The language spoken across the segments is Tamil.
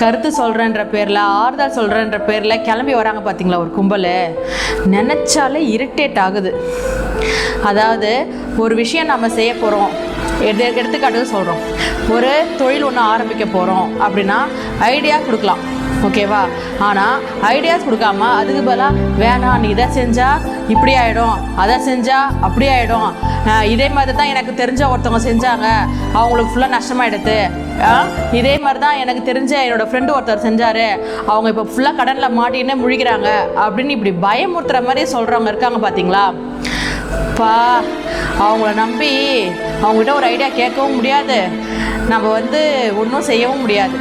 கருத்து சொல்கிறேன்ற பேரில் ஆறுதல் சொல்கிறேன்ற பேரில் கிளம்பி வராங்க பார்த்தீங்களா ஒரு கும்பல்? நினச்சாலே இரிட்டேட் ஆகுது. அதாவது ஒரு விஷயம் நம்ம செய்ய போகிறோம் எடு எடுத்துக்காட்டுக்கு சொல்கிறோம் ஒரு தொழில் ஒன்று ஆரம்பிக்க போகிறோம் அப்படின்னா ஐடியா கொடுக்கலாம். ஓகேவா ஆனால் ஐடியாஸ் கொடுக்காம அதுக்கு பதிலாக வேணாம் நீ இதை செஞ்சால் இப்படி ஆகிடும் அதை செஞ்சால் அப்படி ஆகிடும் இதே மாதிரி தான் எனக்கு தெரிஞ்ச ஒருத்தவங்க செஞ்சாங்க. அவங்களுக்கு ஃபுல்லாக நஷ்டமாயிடுது இதே மாதிரி தான் எனக்கு தெரிஞ்ச என்னோட ஃப்ரெண்டு ஒருத்தர் செஞ்சார். அவங்க இப்போ ஃபுல்லாக கடனில் மாட்டின்னு முழிக்கிறாங்க. அப்படின்னு இப்படி பயமுறுத்துற மாதிரி சொல்கிறவங்க இருக்காங்க பார்த்தீங்களா பா அவங்கள நம்பி அவங்ககிட்ட ஒரு ஐடியா கேட்கவும் முடியாது. நம்ம வந்து ஒன்றும் செய்யவும் முடியாது.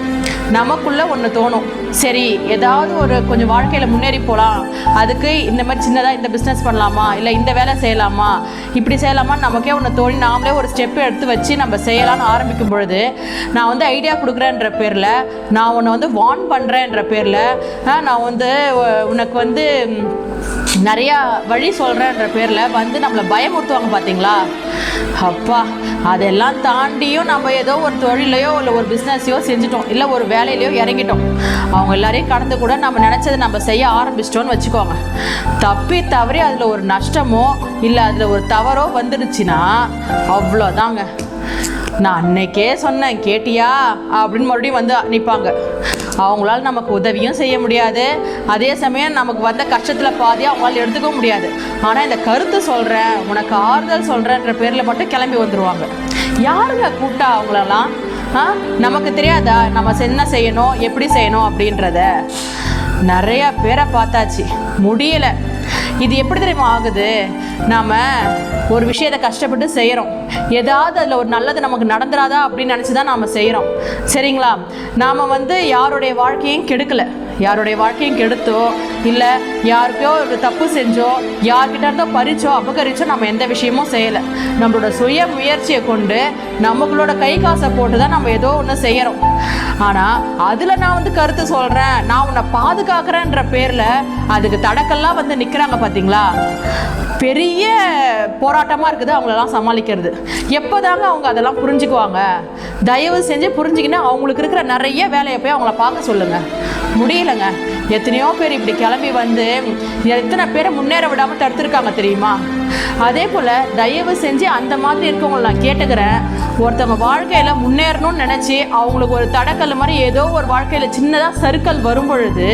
நமக்குள்ளே ஒன்று தோணும். சரி ஏதாவது ஒரு கொஞ்சம் வாழ்க்கையில் முன்னேறி போகலாம் அதுக்கு இந்த மாதிரி சின்னதாக இந்த பிஸ்னஸ் பண்ணலாமா? இல்லை இந்த வேலை செய்யலாமா? இப்படி செய்யலாமா நமக்கே ஒன்று தோணி நாமளே ஒரு ஸ்டெப் எடுத்து வச்சு நம்ம செய்யலாம்னு ஆரம்பிக்கும் பொழுது நான் வந்து ஐடியா கொடுக்குறேன்ற பேரில் நான் உன்னை வந்து வார்ன் பண்ணுறேன்ற பேரில் நான் வந்து உனக்கு வந்து நிறையா வழி சொல்கிறேன்ற பேரில் வந்து நம்மளை பயமுறுத்துவாங்க பார்த்தீங்களா அப்பா அதெல்லாம் தாண்டியும் நம்ம ஏதோ ஒரு தொழிலையோ இல்லை ஒரு பிஸ்னஸையோ செஞ்சிட்டோம். இல்லை ஒரு வேலையிலையோ இறங்கிட்டோம். அவங்க எல்லாரையும் கடந்து கூட நம்ம நினச்சதை நம்ம செய்ய ஆரம்பிச்சிட்டோம்னு வச்சுக்கோங்க. தப்பி தவறி அதில் ஒரு நஷ்டமோ இல்லை அதில் ஒரு தவறோ வந்துடுச்சுன்னா அவ்வளோதாங்க நான் அன்னைக்கே சொன்னேன் கேட்டியா? அப்படின்னு மறுபடியும் வந்து நிற்பாங்க அவங்களால நமக்கு உதவியும் செய்ய முடியாது. அதே சமயம் நமக்கு வந்த கஷ்டத்தில் பாதி அவங்களால எடுத்துக்க முடியாது. ஆனால் இந்த கருத்து சொல்கிறேன் உனக்கு ஆறுதல் சொல்கிறேன்ற பேரில் மட்டும் கிளம்பி வந்துடுவாங்க யாருங்க கூப்பிட்டா அவங்களெல்லாம்? ஆ? நமக்கு தெரியாதா? நம்ம என்ன செய்யணும் எப்படி செய்யணும் அப்படின்றத? நிறைய பேரை பார்த்தாச்சு. முடியலை. இது எப்படி தெரியுமா ஆகுது? நாம் ஒரு விஷயத்தை கஷ்டப்பட்டு செய்கிறோம் ஏதாவது அதில் ஒரு நல்லது நமக்கு நடந்துராதா அப்படின்னு நினச்சி தான் நாம் செய்கிறோம் சரிங்களா? நாம் வந்து யாருடைய வாழ்க்கையும் கெடுக்கலை. யாருடைய வாழ்க்கையும் கெடுத்தோ இல்லை யாருக்கோ ஒரு தப்பு செஞ்சோ யார்கிட்ட இருந்தோ பறிச்சோ அபகரிச்சோ நம்ம எந்த விஷயமும் செய்யலை. நம்மளோட சுய முயற்சியை கொண்டு நம்மளோட கை காசை போட்டு தான் நம்ம ஏதோ ஒன்று செய்கிறோம் ஆனால் அதில் நான் வந்து கருத்து சொல்கிறேன் நான் உன்னை பாதுகாக்கிறேன்ற பேரில் அதுக்கு தடக்கெல்லாம் வந்து நிற்கிறாங்க பார்த்தீங்களா பெரிய போராட்டமாக இருக்குது அவங்களெல்லாம் சமாளிக்கிறது. எப்போதாங்க அவங்க அதெல்லாம் புரிஞ்சுக்குவாங்க? தயவு செஞ்சு புரிஞ்சுக்கின்னு அவங்களுக்கு இருக்கிற நிறைய வேலையை போய் அவங்கள பார்க்க சொல்லுங்கள் முடியலங்க. எத்தனையோ பேர் இப்படி கிளம்பி வந்து எத்தனை பேரை முன்னேற விடாமல் தடுத்துருக்காங்க தெரியுமா? அதே போல் தயவு செஞ்சு அந்த மாதிரி இருக்கவங்களை நான் கேட்டுக்கிறேன். ஒருத்தவங்க வாழ்க்கையில் முன்னேறணும்னு நினச்சி அவங்களுக்கு ஒரு தடக்கல் மாதிரி ஏதோ ஒரு வாழ்க்கையில் சின்னதாக சறுக்கல் வரும் பொழுது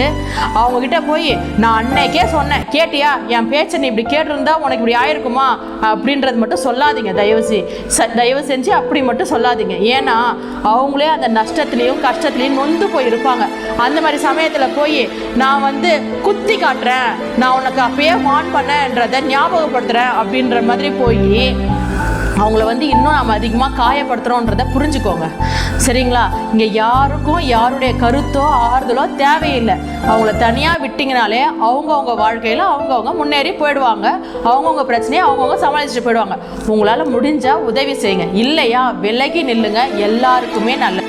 அவங்கக்கிட்ட போய் நான் அன்னைக்கே சொன்னேன் கேட்டியா? என் பேச்சை நீ இப்படி கேட்டிருந்தா உனக்கு இப்படி ஆயிருக்குமா? அப்படின்றது மட்டும் சொல்லாதீங்க. தயவு செய் ச தயவு செஞ்சு அப்படி மட்டும் சொல்லாதீங்க. ஏன்னா அவங்களே அந்த நஷ்டத்துலேயும் கஷ்டத்துலேயும் நொந்து போய் இருப்பாங்க அந்த மாதிரி சமயத்தில் போய் நான் வந்து குத்தி காட்டுறேன். நான் உனக்கு அப்பயே வான் பண்ணேன்றதை ஞாபகப்படுத்துகிறேன் அப்படின்ற மாதிரி போய் அவங்கள வந்து இன்னும் நம்ம அதிகமாக காயப்படுத்துகிறோன்றதை புரிஞ்சுக்கோங்க. சரிங்களா? இங்கே யாருக்கும் யாருடைய கருத்தோ ஆறுதலோ தேவையில்லை. அவங்கள தனியாக விட்டிங்கனாலே அவங்கவுங்க வாழ்க்கையில் அவங்கவுங்க முன்னேறி போயிடுவாங்க. அவங்கவுங்க பிரச்சனையை அவங்கவுங்க சமாளிச்சுட்டு போயிடுவாங்க. உங்களால் முடிஞ்சால் உதவி செய்யுங்க. இல்லையா? விலகி நில்லுங்க. எல்லாருக்குமே நல்லது.